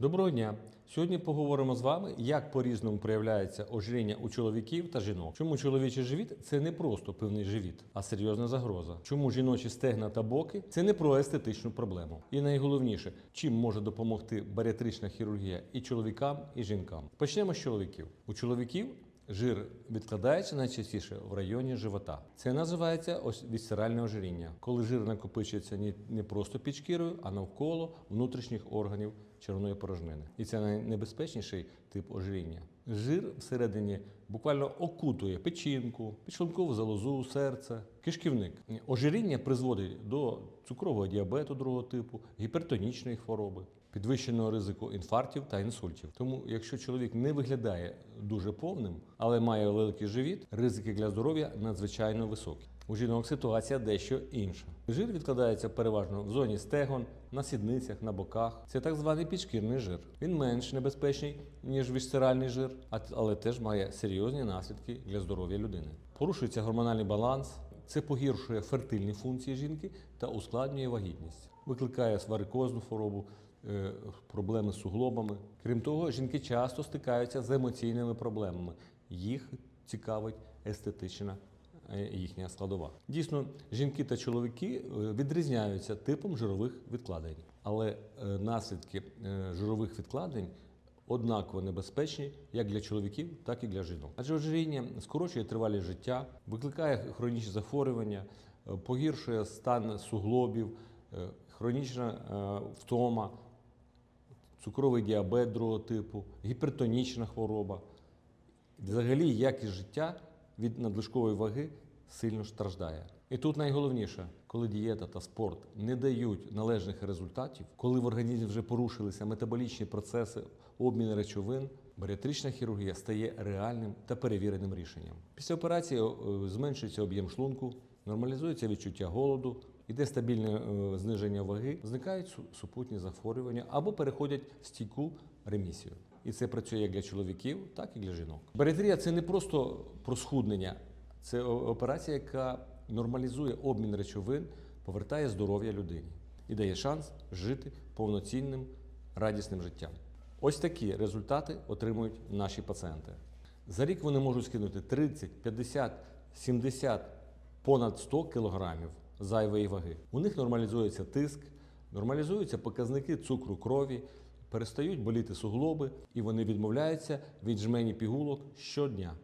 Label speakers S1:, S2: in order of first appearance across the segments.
S1: Доброго дня! Сьогодні поговоримо з вами, як по-різному проявляється ожиріння у чоловіків та жінок. Чому чоловічий живіт це не просто пивний живіт, а серйозна загроза. Чому жіночі стегна та боки це не про естетичну проблему. І найголовніше, чим може допомогти баріатрична хірургія і чоловікам, і жінкам. Почнемо з чоловіків. У чоловіків Жир відкладається найчастіше в районі живота. Це називається ось вісцеральне ожиріння, коли жир накопичується не, просто під шкірою, а навколо внутрішніх органів червоної порожнини. І це найнебезпечніший тип ожиріння. Жир всередині буквально окутує печінку, підшлункову залозу, серце, кишківник. Ожиріння призводить до цукрового діабету другого типу, гіпертонічної хвороби, підвищеного ризику інфарктів та інсультів. Тому, якщо чоловік не виглядає дуже повним, але має великий живіт, ризики для здоров'я надзвичайно високі. У жінок ситуація дещо інша. Жир відкладається переважно в зоні стегон, на сідницях, на боках. Це так званий підшкірний жир. Він менш небезпечний, ніж вісцеральний жир, але теж має серйозні наслідки для здоров'я людини. Порушується гормональний баланс, це погіршує фертильні функції жінки та ускладнює вагітність, викликає варикозну хворобу, проблеми з суглобами. Крім того, жінки часто стикаються з емоційними проблемами. Їх цікавить естетична е, їхня складова. Дійсно, жінки та чоловіки е, відрізняються типом жирових відкладень, але е, наслідки е, жирових відкладень однаково небезпечні як для чоловіків, так і для жінок. Адже ожиріння скорочує тривалість життя, викликає хронічні захворювання, е, погіршує стан суглобів, е, хронічна е, втома, цукровий діабет другого типу, гіпертонічна хвороба. Взагалі, якість життя від надлишкової ваги сильно страждає. І тут найголовніше, коли дієта та спорт не дають належних результатів, коли в організмі вже порушилися метаболічні процеси обміну речовин, баріатрична хірургія стає реальним та перевіреним рішенням. Після операції е, зменшується об'єм шлунку, нормалізується відчуття голоду, іде стабільне е, зниження ваги, зникають супутні захворювання або переходять в стійку ремісію. І це працює як для чоловіків, так і для жінок. Баріатрія це не просто про схуднення, це операція, яка нормалізує обмін речовин, повертає здоров'я людині і дає шанс жити повноцінним, радісним життям. Ось такі результати отримують наші пацієнти. За рік вони можуть скинути 30, 50, 70, понад 100 кілограмів зайвої ваги. У них нормалізується тиск, нормалізуються показники цукру крові, перестають боліти суглоби, і вони відмовляються від жмені пігулок щодня.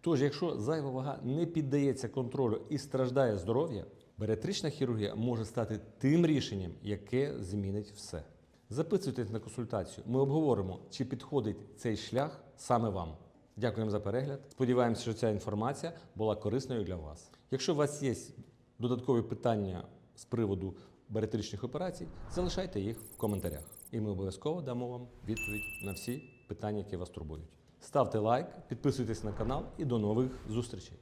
S1: Тож, якщо зайва вага не піддається контролю і страждає здоров'я, баріатрична хірургія може стати тим рішенням, яке змінить все. Записуйтесь на консультацію. Ми обговоримо, чи підходить цей шлях саме вам. Дякуємо за перегляд. Сподіваємося, що ця інформація була корисною для вас. Якщо у вас є додаткові питання з приводу баріатричних операцій, залишайте їх в коментарях. І ми обов'язково дамо вам відповідь на всі питання, які вас турбують. Ставте лайк, підписуйтесь на канал і до нових зустрічей.